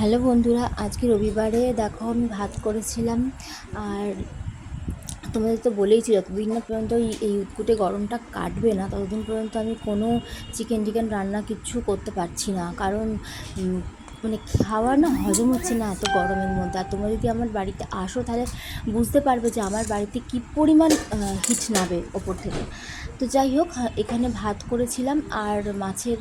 Hello বন্ধুরা, আজকে রবিবারে দেখো আমি ভাত করেছিলাম, আর তোমাদের তো বলেইছি যতদিন না পর্যন্ত এই উৎকুটে গরমটা কাটবে না, ততদিন পর্যন্ত আমি কোনো চিকেন টিকেন রান্না কিচ্ছু করতে পারছি না। কারণ মানে খাওয়া না হজম হচ্ছে না এত গরমের মধ্যে। আর তোমরা যদি আমার বাড়িতে আসো, তাহলে বুঝতে পারবে যে আমার বাড়িতে কী পরিমাণ হিট নাবে ওপর থেকে। তো যাই হোক এখানে ভাত করেছিলাম আর মাছের,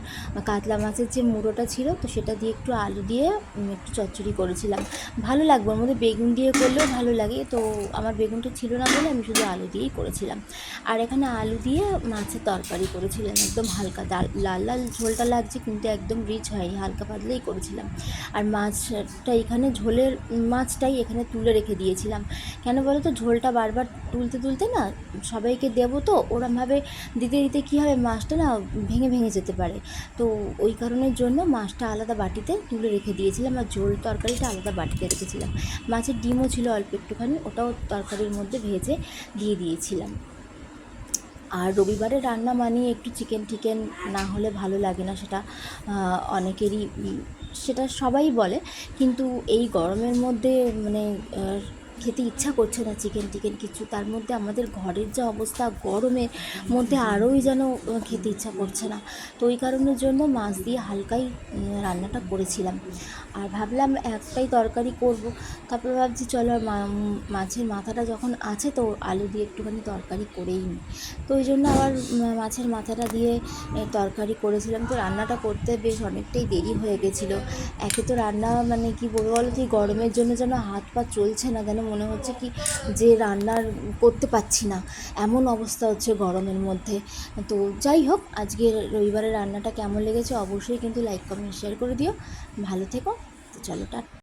কাতলা মাছের যে মুড়োটা ছিল, তো সেটা দিয়ে একটু আলু দিয়ে একটু চচ্চড়ি করেছিলাম। ভালো লাগবে, ওর মধ্যে বেগুন দিয়ে করলেও ভালো লাগে। তো আমার বেগুনটা ছিল না বলে আমি শুধু আলু দিয়েই করেছিলাম। আর এখানে আলু দিয়ে মাছের তরকারি করেছিলাম, একদম হালকা লাল লাল ঝোলটা লাগছে, কিন্তু একদম রিচ হয়নি, হালকা পাতলেই করেছিলাম। আর মাছটা এখানে ঝোলের মাছটাই এখানে তুলে রেখে দিয়েছিলাম। কেন বলো তো? ঝোলটা বারবার তুলতে তুলতে না সবাইকে দেবো তো, ওরমভাবে দিতে দিতে কী হবে? মাছটা না ভেঙে ভেঙে যেতে পারে। তো ওই কারণের জন্য মাছটা আলাদা বাটিতে তুলে রেখে দিয়েছিলাম আর ঝোল তরকারিটা আলাদা বাটিতে রেখেছিলাম। মাছের ডিমও ছিল অল্প একটুখানি, ওটাও তরকারির মধ্যে ভেজে দিয়ে দিয়েছিলাম। আর রবিবারে রান্না মানিয়ে একটু চিকেন টিকেন না হলে ভালো লাগে না সেটা অনেকেরই সেটা সবাই বলে। কিন্তু এই গরমের মধ্যে মানে খেতে ইচ্ছা করছে না চিকেন টিকেন কিছু। তার মধ্যে আমাদের ঘরের যা অবস্থা, গরমের মধ্যে আরোই যেন খেতে ইচ্ছা করছে না। তো ওই কারণের জন্য মাছ দিয়ে হালকাই রান্নাটা করেছিলাম। আর ভাবলাম একটাই তরকারি করব। তারপর ভাবছি, চলো আর মাছের মাথাটা যখন আছে তো আলু দিয়ে একটুখানি তরকারি করেই নিই। তো ওই জন্য আবার মাছের মাথাটা দিয়ে তরকারি করেছিলাম। তো রান্নাটা করতে বেশ অনেকটাই দেরি হয়ে গেছিল। একে তো রান্না মানে কি বলব বলো এই গরমের জন্য যেন হাত পা চলছে না, যেন মনে হচ্ছে কি যে রান্নার করতে পারছি না। এমন অবস্থা হচ্ছে গরমের মধ্যে। তো যাই হোক, আজকে রবিবারের রান্নাটা কেমন লেগেছে অবশ্যই কিন্তু লাইক কমেন্ট শেয়ার করে দিও। ভালো থেকো। তো চলো টা